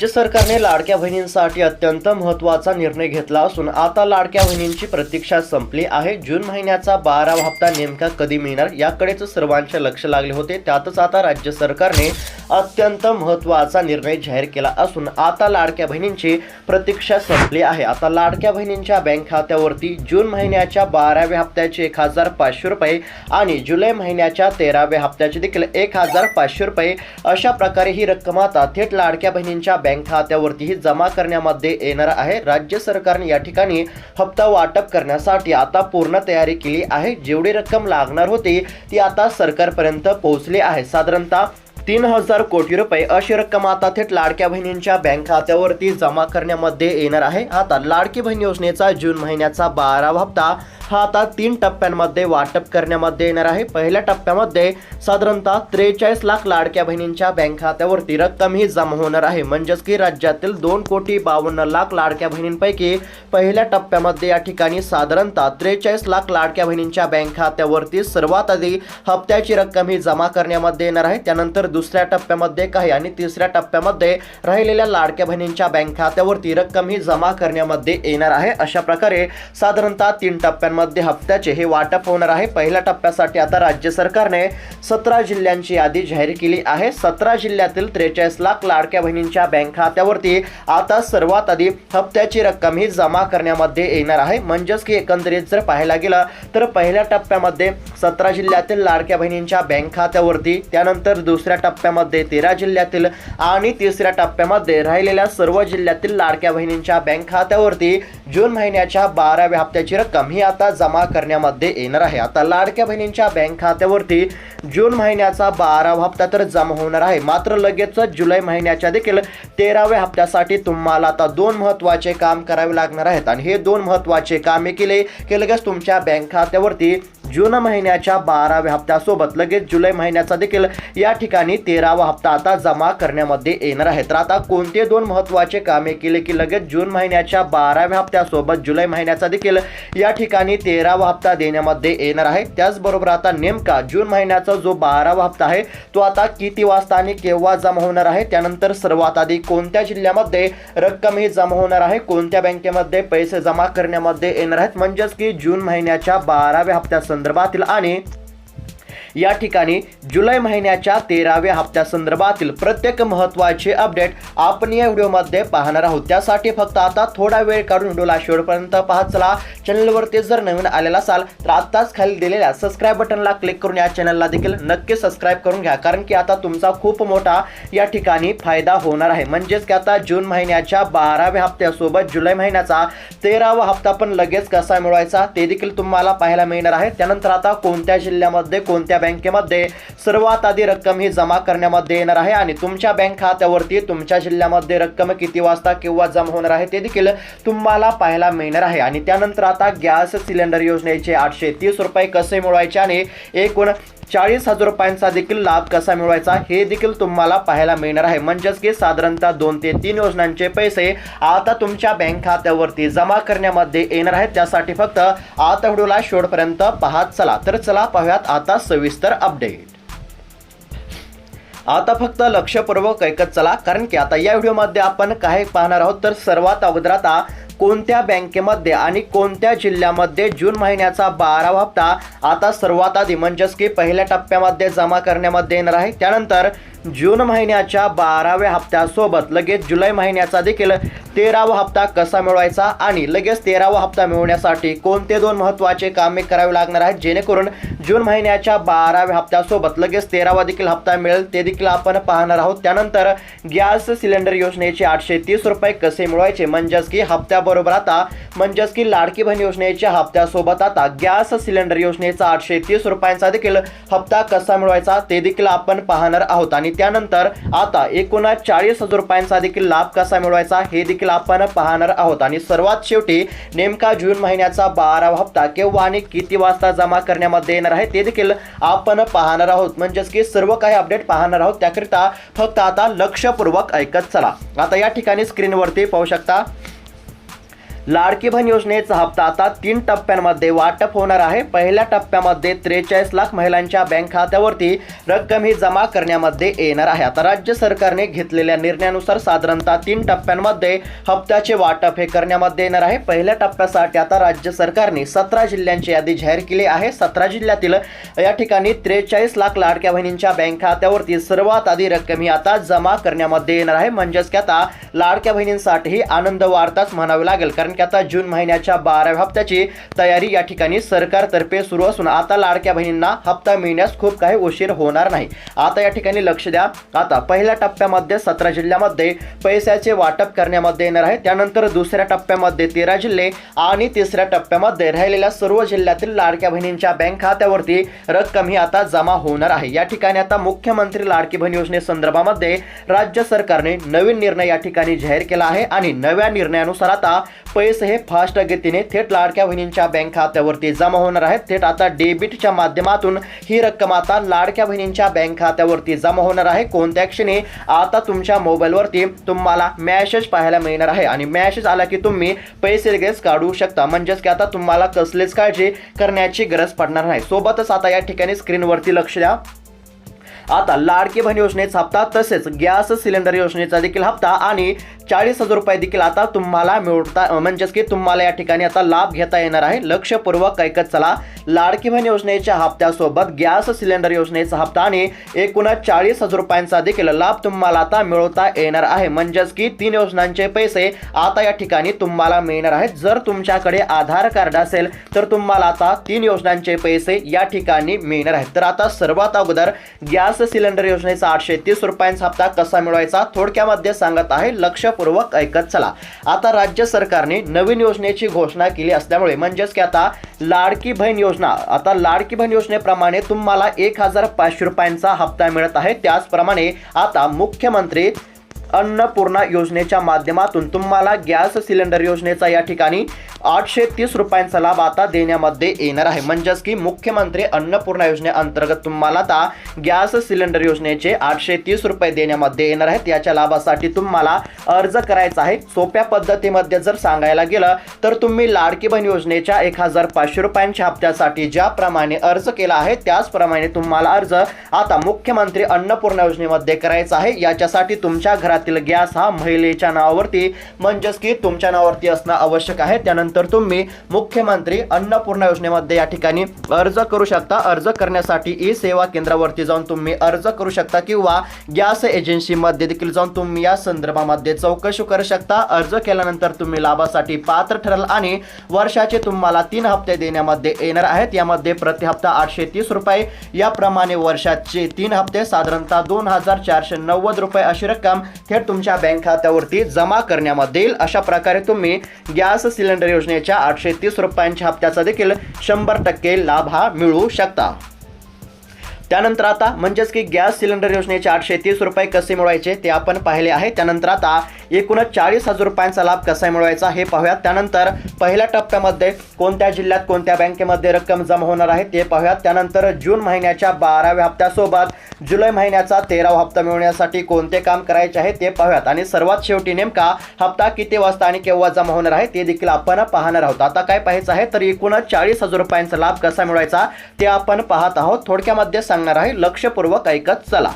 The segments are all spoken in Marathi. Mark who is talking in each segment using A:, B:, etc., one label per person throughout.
A: राज्य सरकारने लाडक्या बहिणींसाठी अत्यंत महत्त्वाचा निर्णय घेतला असून आता लाडक्या बहिणींची प्रतीक्षा संपली आहे. जून महिन्याचा बारावा हप्ता नेमका कधी मिळणार याकडेच सर्वांचे लक्ष लागले होते. त्यातच आता राज्य सरकारने अत्यंत महत्त्वाचा निर्णय जाहीर केला असून आता लाडक्या बहिणींची प्रतीक्षा संपली आहे. आता लाडक्या बहिणींच्या बँक खात्यावरती जून महिन्याच्या बाराव्या हप्त्याचे एक हजार पाचशे रुपये आणि जुलै महिन्याच्या तेराव्या हप्त्याचे देखील एक हजार पाचशे रुपये अशा प्रकारे ही रक्कम आता थेट लाडक्या बहिणींच्या बँक बँक खात्यावरतीही जमा करण्यामध्ये येणार आहे. राज्य सरकारने या ठिकाणी हप्ता वाटप करण्यासाठी आता पूर्ण तयारी केली आहे. जेवढी रक्कम लागणार होती ती आता सरकारपर्यंत पोहोचली आहे. साधारणतः तीन हजार कोटी रुपये अशी रक्कम आता थेट लाडक्या बहिणींच्या बँक खात्यावरती जमा करण्यामध्ये येणार आहे. आता लाडकी बहीण योजनेचा जून महिन्याचा बारावा हप्ता हा आता तीन टप्प्यांमध्ये वाटप करण्यामध्ये येणार आहे. पहिल्या टप्प्यामध्ये साधारणतः त्रेचाळीस लाख लाडक्या बहिणींच्या बँक खात्यावरती रक्कम ही जमा होणार आहे. म्हणजेच की राज्यातील दोन कोटी बावन्न लाख लाडक्या बहिणींपैकी पहिल्या टप्प्यामध्ये या ठिकाणी साधारणतः त्रेचाळीस लाख लाडक्या बहिणींच्या बँक खात्यावरती सर्वात आधी हप्त्याची रक्कम ही जमा करण्यामध्ये येणार आहे. त्यानंतर दुसऱ्या टप्प्यामध्ये काही आणि तिसऱ्या टप्प्यामध्ये राहिलेल्या लाडक्या बहिणींच्या बँक खात्यावरती रक्कम ही जमा करण्यामध्ये येणार आहे. अशा प्रकारे साधारणतः तीन टप्प्यांमध्ये हप्त्याचे हे वाटप होणार आहे. पहिल्या टप्प्यासाठी आता राज्य सरकारने सतरा जिल्ह्यांची यादी जाहीर केली आहे. सतरा जिल्ह्यातील त्रेचाळीस लाख लाडक्या बहिणींच्या बँक खात्यावरती आता सर्वात आधी हप्त्याची रक्कम ही जमा करण्यामध्ये येणार आहे. म्हणजेच की एकंदरीत जर पाहायला गेलं तर पहिल्या टप्प्यामध्ये सतरा जिल्ह्यातील लाडक्या बहिणींच्या बँक खात्यावरती त्यानंतर दुसऱ्या टप्प्यामध्ये तेरा जिल्ह्यातील आणि तिसऱ्या टप्प्यामध्ये राहिलेल्या सर्व जिल्ह्यातील लाडक्या बहिणींच्या बँक खात्यावरती जून महिन्याच्या बाराव्या हप्त्याची रक्कम ही आता जमा करण्यामध्ये येणार आहे. आता लाडक्या बहिणींच्या बँक खात्यावरती जून महिन्याचा बारावा हप्ता तर जमा होणार आहे. मात्र लगेचच जुलै महिन्याच्या देखील तेराव्या हप्त्यासाठी तुम्हाला आता दोन महत्त्वाचे काम करावे लागणार आहेत. आणि हे दोन महत्त्वाचे कामे केले की लगेच तुमच्या बँक खात्यावरती जून महिन्याच्या बाराव्या हप्त्यासोबत लगेच जुलै महिन्याचा देखील या ठिकाणी तेरावा हप्ता आता जमा करण्यामध्ये येणार आहे. तर आता कोणते दोन महत्त्वाचे कामे केले की लगेच जून महिन्याच्या बाराव्या सोबत जुलै महिन्याचा देखील या ठिकाणी तेरावा हप्ता देण्यामध्ये येणार आहे. त्याचबरोबर आता नेमका जून महिन्याचा जो बारावा हप्ता आहे तो आता किती वाजता आणि केव्हा जमा होणार आहे? त्यानंतर सर्वात आधी कोणत्या जिल्ह्यामध्ये रक्कम ही जमा होणार आहे? कोणत्या बँकेमध्ये पैसे जमा करण्यामध्ये येणार आहेत? म्हणजेच की जून महिन्याच्या बाराव्या हप्त्यासंदर्भातील आणि या ठिकाणी जुलै महिन्याच्या तेराव्या हप्त्या संदर्भातील प्रत्येक महत्त्वाचे अपडेट आपण या व्हिडिओमध्ये पाहणार आहोत. त्यासाठी फक्त आता थोडा वेळ काढून व्हिडिओला शेवटपर्यंत पाहत चला. चॅनलवरती जर नवीन आलेला असाल तर आत्ताच खाली दिलेल्या सबस्क्राईब बटनला क्लिक करून या चॅनलला देखील नक्की सबस्क्राईब करून घ्या. कारण की आता तुमचा खूप मोठा या ठिकाणी फायदा होणार आहे. म्हणजेच की आता जून महिन्याच्या बाराव्या हप्त्यासोबत जुलै महिन्याचा तेरावा हप्ता पण लगेच कसा मिळवायचा ते देखील तुम्हाला पाहायला मिळणार आहे. त्यानंतर आता कोणत्या जिल्ह्यामध्ये कोणत्या बँकेमध्ये सर्वात आधी रक्कम ही जमा करण्यामध्ये येणार आहे आणि तुमच्या बँक खात्यावरती तुमच्या जिल्ह्यामध्ये रक्कम किती वाजता किंवा जमा होणार आहे ते देखील तुम्हाला पाहायला मिळणार आहे. आणि त्यानंतर आता गॅस सिलेंडर योजनेचे आठशे तीस रुपये कसे मिळवायचे आणि एकूण चाळीस हजार रुपयांचा देखील लाभ कसा मिळवायचा हे देखील तुम्हाला पाहायला मिळणार आहे. म्हणजेच की साधारणतः दोन ते तीन योजनांचे पैसे आता तुमच्या बँक खात्यावरती जमा करण्यामध्ये येणार आहेत. त्यासाठी फक्त आता व्हिडिओला शेवटपर्यंत पाहत चला. तर चला पाहूयात आता सविस्तर अपडेट आता फक्त लक्षपूर्वक ऐकत चला कारण की आता या व्हिडिओमध्ये आपण काय पाहणार आहोत. तर सर्वात अगोदर आता कोणत्या बँकेमध्ये आणि कोणत्या जिल्ह्यामध्ये जून महिन्याचा बारावा हप्ता आता सर्वात आधी म्हणजेच की पहिल्या टप्प्यामध्ये जमा करण्यामध्ये येणार आहे. त्यानंतर जून महिन्याच्या बाराव्या हप्त्यासोबत लगेच जुलै महिन्याचा देखील तेरावा हप्ता कसा मिळवायचा आणि लगेच तेरावा हप्ता मिळवण्यासाठी कोणते दोन महत्त्वाचे कामे करावे लागणार आहेत? जेणेकरून जून महिन्याच्या बाराव्या हप्त्यासोबत लगेच तेरावा देखील हप्ता मिळेल ते देखील आपण पाहणार आहोत. त्यानंतर गॅस सिलेंडर योजनेचे आठशे तीस रुपये कसे मिळवायचे? म्हणजेच की हप्त्याबरोबर आता म्हणजेच की लाडकी बहीण योजनेच्या हप्त्यासोबत आता गॅस सिलेंडर योजनेचा आठशे तीस रुपयांचा देखील हप्ता कसा मिळवायचा ते देखील आपण पाहणार आहोत. आणि त्यानंतर आता एकूणच चाळीस हजार रुपयांचा देखील लाभ कसा मिळवायचा हे देखील देखील आपण पाहणार आहोत. आणि सर्वात शेवटी नेमका जून महिन्याचा बारावा हप्ता केव्हा आणि किती वाजता जमा करण्यामध्ये येणार आहे ते देखील आपण पाहणार आहोत. म्हणजेच की सर्व काही अपडेट पाहणार आहोत. त्याकरिता फक्त आता लक्षपूर्वक ऐकत चला. आता या ठिकाणी स्क्रीनवरती पाहू शकता लाडकी बहीण योजनेचा हप्ता आता तीन टप्प्यांमध्ये वाटप होणार आहे. पहिल्या टप्प्यामध्ये त्रेचाळीस लाख महिलांच्या बँक खात्यावरती रक्कम ही जमा करण्यामध्ये येणार आहे. आता राज्य सरकारने घेतलेल्या निर्णयानुसार साधारणतः तीन टप्प्यांमध्ये हप्त्याचे वाटप हे करण्यामध्ये येणार आहे. पहिल्या टप्प्यासाठी आता राज्य सरकारने सतरा जिल्ह्यांची यादी जाहीर केली आहे. सतरा जिल्ह्यातील या ठिकाणी त्रेचाळीस लाख लाडक्या बहिणींच्या बँक खात्यावरती सर्वात आधी रक्कम ही आता जमा करण्यामध्ये येणार आहे. म्हणजेच की आता लाडक्या बहिणींसाठी आनंद वार्ताच म्हणावी लागेल. कारण की आता जून महिन्याच्या बाराव्या हप्त्याची तयारी या ठिकाणी सरकारतर्फे सुरू असून आता लाडक्या बहिणींना हप्ता मिळण्यास खूप काही उशीर होणार नाही. आता या ठिकाणी लक्ष द्या. आता पहिल्या टप्प्यामध्ये सतरा जिल्ह्यामध्ये पैशाचे वाटप करण्यामध्ये येणार आहे. त्यानंतर दुसऱ्या टप्प्यामध्ये तेरा जिल्हे आणि तिसऱ्या टप्प्यामध्ये राहिलेल्या सर्व जिल्ह्यातील लाडक्या बहिणींच्या बँक खात्यावरती रक्कम ही आता जमा होणार आहे. या ठिकाणी आता मुख्यमंत्री लाडकी बहीण योजनेसंदर्भामध्ये राज्य सरकारने नवीन निर्णय या ठिकाणी जाहीर केला आहे आणि नव्या निर्णयानुसार आता पैसे हे फास्ट गतीने थेट लाडक्या बहिणींच्या बँक खात्यावरती जमा होणार आहेत. थेट आता डेबिटच्या माध्यमातून ही रक्कम आता लाडक्या बहिणींच्या बँक खात्यावरती जमा होणार आहे. कोणत्या क्षणी? आता तुमच्या मोबाईलवरती तुम्हाला मॅसेज पाहायला मिळणार आहे. आणि मॅसेज आला की तुम्ही पैसे लगेच काढू शकता. म्हणजेच की आता तुम्हाला कसलीच काळजी करण्याची गरज पडणार नाही. सोबतच आता या ठिकाणी स्क्रीनवरती लक्ष द्या. आता लाडकी बहीण योजनेचा हप्ता तसेच गॅस सिलेंडर योजनेचा देखील हप्ता आणि चाळीस हजार रुपये देखील आता तुम्हाला मिळता म्हणजेच की तुम्हाला या ठिकाणी आता लाभ घेता येणार आहे. लक्षपूर्वक ऐकत चला. लाडकी बहीण योजनेच्या हप्त्यासोबत गॅस सिलेंडर योजनेचा हप्ता आणि एकूणच चाळीस हजार रुपयांचा देखील लाभ तुम्हाला आता मिळवता येणार आहे. म्हणजेच की तीन योजनांचे पैसे आता या ठिकाणी तुम्हाला मिळणार आहेत. जर तुमच्याकडे आधार कार्ड असेल तर तुम्हाला आता तीन योजनांचे पैसे या ठिकाणी मिळणार आहेत. तर आता सर्वात अगोदर गॅस गॅस सिलेंडर योजनेचा आठशे तीस रुपयांचा हप्ता कसा मिळवायचा थोडक्यामध्ये सांगत आहे लक्षपूर्वक ऐकत चला. आता राज्य सरकारने नवीन योजनेची घोषणा केली असल्यामुळे म्हणजेच की आता लाडकी बहीण योजना आता लाडकी बहीण योजनेप्रमाणे तुम्हाला एक हजार पाचशे रुपयांचा हप्ता मिळत आहे. त्याचप्रमाणे आता मुख्यमंत्री अन्नपूर्णा योजनेच्या माध्यमातून तुम्हाला गॅस सिलेंडर योजनेचा या ठिकाणी आठशे तीस रुपयांचा लाभ आता देण्यामध्ये येणार आहे. म्हणजेच की मुख्यमंत्री अन्नपूर्णा योजनेअंतर्गत तुम्हाला आता गॅस सिलेंडर योजनेचे आठशे तीस रुपये देण्यामध्ये येणार आहेत. याच्या लाभासाठी तुम्हाला अर्ज करायचा आहे. सोप्या पद्धतीमध्ये जर सांगायला गेलं तर तुम्ही लाडकी बहीण योजनेच्या एक हजार पाचशे रुपयांच्या हप्त्यासाठी ज्याप्रमाणे अर्ज केला आहे त्याचप्रमाणे तुम्हाला अर्ज आता मुख्यमंत्री अन्नपूर्णा योजनेमध्ये करायचा आहे. याच्यासाठी तुमच्या घरात घरातील गॅस हा महिलेच्या नावावरती म्हणजेच की तुमच्या नावावरती असणं आवश्यक आहे. त्यानंतर तुम्ही मुख्यमंत्री अन्नपूर्णा योजनेमध्ये या ठिकाणी अर्ज करू शकता. अर्ज करण्यासाठी ई सेवा केंद्रावरती जाऊन तुम्ही अर्ज करू शकता किंवा गॅस एजन्सीमध्ये देखील जाऊन तुम्ही या संदर्भामध्ये चौकशी करू शकता. अर्ज केल्यानंतर तुम्ही लाभासाठी पात्र ठराल आणि वर्षाचे तुम्हाला तीन हप्ते देण्यामध्ये येणार आहेत. यामध्ये प्रति हप्ता आठशे तीस रुपये. याप्रमाणे वर्षाचे तीन हप्ते साधारणतः दोन हजार चारशे नव्वद रुपये अशी रक्कम थेट तुमच्या बँक खात्यावरती जमा करण्यामध्ये येईल अशा प्रकारे तुम्ही गॅस सिलेंडर योजनेच्या आठशे तीस रुपयांच्या हप्त्याचा देखील शंभर टक्के लाभ हा मिळवू शकता. त्यानंतर आता म्हणजेच की गॅस सिलेंडर योजनेचे आठशे तीस रुपये कसे मिळवायचे ते आपण पाहिले आहे. त्यानंतर आता एकूणच चाळीस हजार रुपयांचा लाभ कसा मिळवायचा हे पाहूयात. त्यानंतर पहिल्या टप्प्यामध्ये कोणत्या जिल्ह्यात कोणत्या बँकेमध्ये रक्कम जमा होणार आहे ते पाहूयात. त्यानंतर जून महिन्याच्या बाराव्या हप्त्यासोबत जुलै महिन्याचा तेरावा हप्ता मिळवण्यासाठी कोणते काम करायचे आहे ते पाहूयात. आणि सर्वात शेवटी नेमका हप्ता किती वाजता आणि केव्हा जमा होणार आहे ते देखील आपण पाहणार आहोत. आता काय पाहायचं आहे तर एकूणच चाळीस हजार रुपयांचा लाभ कसा मिळवायचा ते आपण पाहत आहोत. थोडक्यामध्ये सांगणार आहे. लक्षपूर्वक ऐकत चला.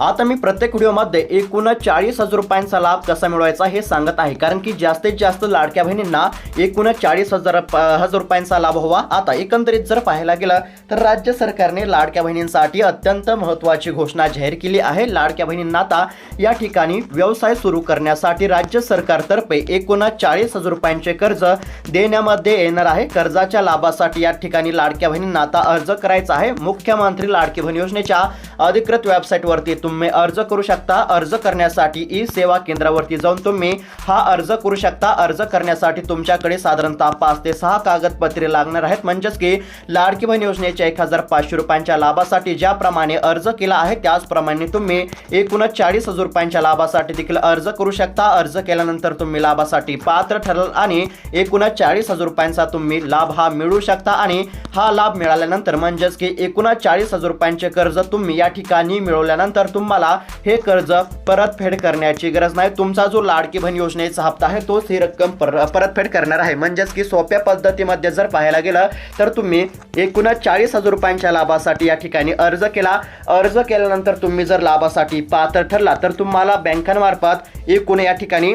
A: आता मी प्रत्येक व्हिडिओमध्ये एकूणच चाळीस हजार रुपयांचा लाभ कसा मिळवायचा हे सांगत आहे. कारण की जास्तीत जास्त लाडक्या बहिणींना एकूणच चाळीस हजार प- हजार रुपयांचा लाभ हवा. आता एकंदरीत जर पाहायला गेलं तर राज्य सरकारने लाडक्या बहिणींसाठी अत्यंत महत्त्वाची घोषणा जाहीर केली आहे. लाडक्या बहिणींना आता या ठिकाणी व्यवसाय सुरू करण्यासाठी राज्य सरकारतर्फे एकूणच चाळीस हजार रुपयांचे कर्ज देण्यामध्ये येणार आहे. कर्जाच्या लाभासाठी या ठिकाणी लाडक्या बहिणींना आता अर्ज करायचा आहे. मुख्यमंत्री लाडकी बहीण योजनेच्या अधिकृत वेबसाईटवरती तुम्ही अर्ज करू शकता. अर्ज करण्यासाठी ई सेवा केंद्रावरती जाऊन तुम्ही हा अर्ज करू शकता. अर्ज करण्यासाठी तुमच्याकडे साधारणतः पाच ते सहा कागदपत्रे लागणार आहेत. म्हणजेच की लाडकी बहीण योजनेच्या एक हजार पाचशे रुपयांच्या लाभासाठी ज्याप्रमाणे अर्ज केला आहे त्याचप्रमाणे तुम्ही एकूणच चाळीस हजार रुपयांच्या लाभासाठी देखील अर्ज करू शकता. अर्ज केल्यानंतर तुम्ही लाभासाठी पात्र ठरल आणि एकूणच चाळीस हजार रुपयांचा तुम्ही लाभ हा मिळू शकता आणि हा लाभ मिळाल्यानंतर म्हणजेच की एकूणच चाळीस हजार रुपयांचे कर्ज तुम्ही या ठिकाणी मिळवल्यानंतर तुम्हाला हे कर्ज परतफेड करण्याची गरज नाही. तुमचा जो लाडकी बहीण योजनेचा हप्ता आहे तोच ही रक्कम पर परतफेड करणार आहे. म्हणजेच की सोप्या पद्धतीमध्ये जर पाहायला गेलं तर तुम्ही एकूणच चाळीस हजार रुपयांच्या लाभासाठी या ठिकाणी अर्ज केला. अर्ज केल्यानंतर तुम्ही जर लाभासाठी पात्र ठरला तर तुम्हाला बँकांमार्फत एकूण या ठिकाणी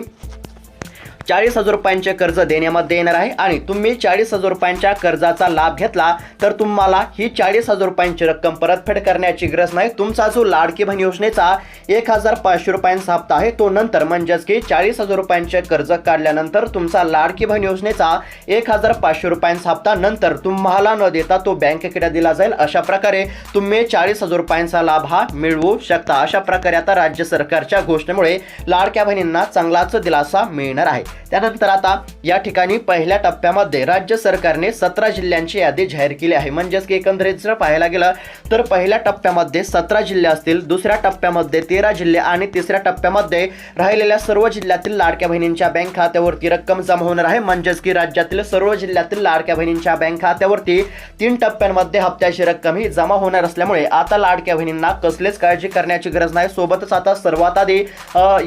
A: चाळीस हजार रुपयांचे कर्ज देण्यामध्ये येणार आहे आणि तुम्ही चाळीस हजार रुपयांच्या कर्जाचा लाभ घेतला तर तुम्हाला ही चाळीस हजार रुपयांची रक्कम परतफेड करण्याची गरज नाही. तुमचा जो लाडकी बहीण योजनेचा एक हजार पाचशे रुपयांचा हप्ता आहे तो नंतर म्हणजेच की चाळीस हजार रुपयांचे कर्ज काढल्यानंतर तुमचा लाडकी बहीण योजनेचा एक हजार पाचशे रुपयांचा हप्ता नंतर तुम्हाला न देता तो बँकेकडे दिला जाईल. अशा प्रकारे तुम्ही चाळीस हजार रुपयांचा लाभ हा मिळवू शकता. अशा प्रकारे आता राज्य सरकारच्या घोषणेमुळे लाडक्या बहिणींना चांगलाच दिलासा मिळणार आहे. त्यानंतर आता या ठिकाणी पहिल्या टप्प्यामध्ये राज्य सरकारने सतरा जिल्ह्यांची यादी जाहीर केली आहे. म्हणजेच की एकंदरीत जर पाहायला गेलं तर पहिल्या टप्प्यामध्ये सतरा जिल्हे असतील दुसऱ्या टप्प्यामध्ये तेरा जिल्हे आणि तिसऱ्या टप्प्यामध्ये राहिलेल्या सर्व जिल्ह्यातील लाडक्या बहिणींच्या बँक खात्यावरती रक्कम जमा होणार आहे. म्हणजेच की राज्यातील सर्व जिल्ह्यातील लाडक्या बहिणींच्या बँक खात्यावरती तीन टप्प्यांमध्ये हप्त्याची रक्कम ही जमा होणार असल्यामुळे आता लाडक्या बहिणींना कसलीच काळजी करण्याची गरज नाही. सोबतच आता सर्वात आधी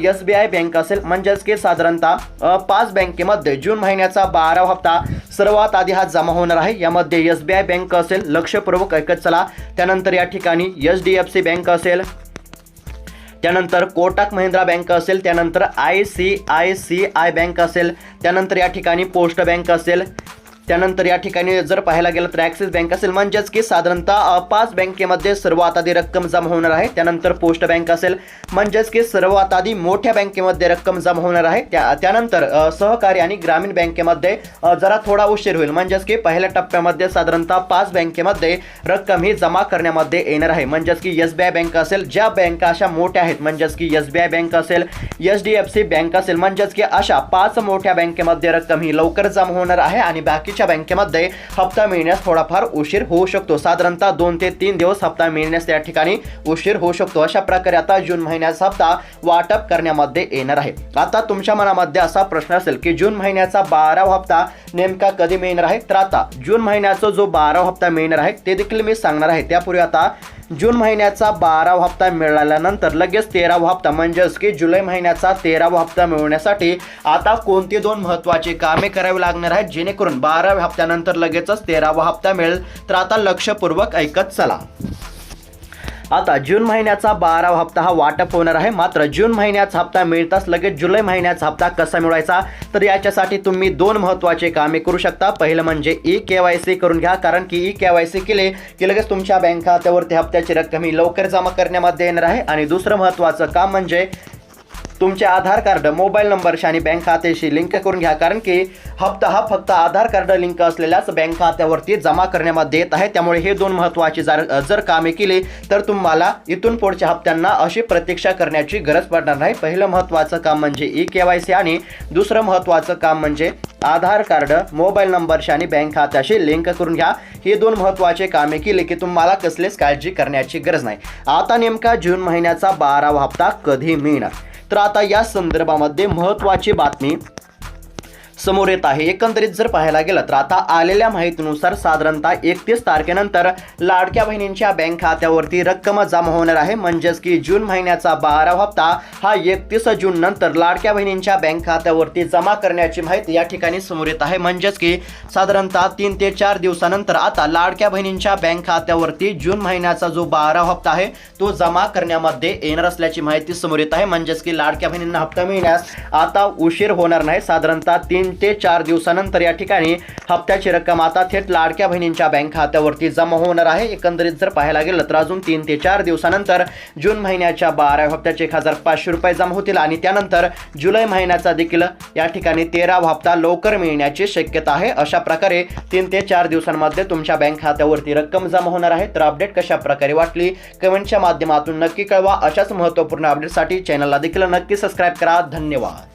A: एस बी आय बँक असेल. म्हणजेच की साधारणतः पाच बँकेमध्ये जून महिन्याचा बारा हप्ता सर्वात आधी हा जमा होणार आहे. यामध्ये एस बी आय बँक असेल लक्षपूर्वक ऐकत चला. त्यानंतर या ठिकाणी H D F C bank असेल. त्यानंतर कोटक महिंद्रा बँक असेल. त्यानंतर I C I C I bank असेल. त्यानंतर या ठिकाणी पोस्ट बँक असेल. त्यानंतर या ठिकाणी जर पाहायला गेलं तर ॲक्सिस बँक असेल म्हणजेच की साधारणतः पाच बँकेमध्ये सर्वात आधी रक्कम जमा होणार आहे. त्यानंतर पोस्ट बँक असेल म्हणजेच की सर्वात आधी मोठ्या बँकेमध्ये रक्कम जमा होणार आहे. त्या त्यानंतर सहकारी आणि ग्रामीण बँकेमध्ये जरा थोडा उशीर होईल. म्हणजेच की पहिल्या टप्प्यामध्ये साधारणतः पाच बँकेमध्ये रक्कम ही जमा करण्यामध्ये येणार आहे. म्हणजेच की एस बी आय बँक असेल ज्या बँका अशा मोठ्या आहेत म्हणजेच की एस बी आय बँक असेल H D F C bank असेल म्हणजेच की अशा पाच मोठ्या बँकेमध्ये रक्कम ही लवकर जमा होणार आहे आणि बाकी बाकीच्या बँकेमध्ये हप्ता मिळण्यास थोडाफार उशीर होऊ शकतो. साधारणतः दोन ते तीन दिवस हप्ता मिळण्यास त्या ठिकाणी उशीर होऊ शकतो. अशा प्रकारे आता जून महिन्याचा हप्ता वाटप करण्यामध्ये येणार आहे. आता तुमच्या मनामध्ये असा प्रश्न असेल की जून महिन्याचा बारावा हप्ता नेमका कधी मिळणार आहे? तर आता जून महिन्याचा जो बारावा हप्ता मिळणार आहे ते देखील मी सांगणार आहे. त्यापूर्वी आता जून महिन्याचा बारावा हप्ता मिळाल्यानंतर लगेच तेरावा हप्ता म्हणजेच की जुलै महिन्याचा तेरावा हप्ता मिळवण्यासाठी आता कोणती दोन महत्त्वाची कामे करावी लागणार आहेत? जेणेकरून बाराव्या हप्त्यानंतर लगेचच तेरावा हप्ता मिळेल. तर आता लक्षपूर्वक ऐकत चला. आता जून महिन्याचा बारावा हप्ता हा वाटप होणार आहे. मात्र जून महिन्याचा हप्ता मिळताच लगेच जुलै महिन्याचा हप्ता कसा मिळवायचा? तर याच्यासाठी तुम्ही दोन महत्त्वाचे कामे करू शकता. पहिलं म्हणजे ई के वाय सी करून घ्या. कारण की ई के वाय सी केले की लगेच तुमच्या बँक खात्यावरती हप्त्याची रक्कम ही लवकर जमा करण्यामध्ये येणार आहे. आणि दुसरं महत्त्वाचं काम म्हणजे तुमचे आधार कार्ड मोबाईल नंबरशी आणि बँक खात्याशी लिंक करून घ्या कारण की हप्ता हा फक्त आधार कार्ड लिंक असलेल्याच बँक खात्यावरती जमा करण्यामध्ये येत आहे. त्यामुळे हे दोन महत्त्वाची जर जर कामे केली तर तुम्हाला इथून पुढच्या हप्त्यांना अशी प्रतीक्षा करण्याची गरज पडणार नाही. पहिलं महत्त्वाचं काम म्हणजे ई के वाय सी आणि दुसरं महत्त्वाचं काम म्हणजे आधार कार्ड मोबाईल नंबरशी आणि बँक खात्याशी लिंक करून घ्या. हे दोन महत्त्वाचे कामे केले की तुम्हाला कसलीच काळजी करण्याची गरज नाही. आता नेमका जून महिन्याचा बारावा हप्ता कधी मिळणार? तर आता या संदर्भामध्ये महत्त्वाची बातमी समोर येत आहे. एकंदरीत जर पाहायला गेलं तर आता आलेल्या माहितीनुसार साधारणतः एकतीस तारखेनंतर लाडक्या बहिणींच्या बँक खात्यावरती रक्कम जमा होणार आहे. म्हणजेच की जून महिन्याचा बारा हप्ता हा एकतीस जून नंतर लाडक्या बहिणींच्या बँक खात्यावरती जमा करण्याची माहिती या ठिकाणी समोर येत आहे. म्हणजेच की साधारणतः तीन ते चार दिवसानंतर आता लाडक्या बहिणींच्या बँक खात्यावरती जून महिन्याचा जो बारा हप्ता आहे तो जमा करण्यामध्ये येणार असल्याची माहिती समोर येत आहे. म्हणजेच की लाडक्या बहिणींना हप्ता मिळण्यास आता उशीर होणार नाही. साधारणतः तीन तीन ते चार दिवसानंतर या ठिकाणी हप्त्याची रक्कम आता थेट लाडक्या बहिणींच्या बँक खात्यावरती जमा होणार आहे. एकंदरीत जर पाहायला गेलं तर अजून तीन ते चार दिवसानंतर जून महिन्याच्या बारा हप्त्याचे एक हजार पाचशे रुपये जमा होतील आणि त्यानंतर जुलै महिन्याचा देखील या ठिकाणी तेरावा हप्ता लवकर मिळण्याची शक्यता आहे. अशा प्रकारे तीन ते चार दिवसांमध्ये तुमच्या बँक खात्यावरती रक्कम जमा होणार आहे. तर अपडेट कशा प्रकारे वाटली कमेंटच्या माध्यमातून नक्की कळवा. अशाच महत्त्वपूर्ण अपडेटसाठी चॅनलला देखील नक्की सबस्क्राईब करा. धन्यवाद.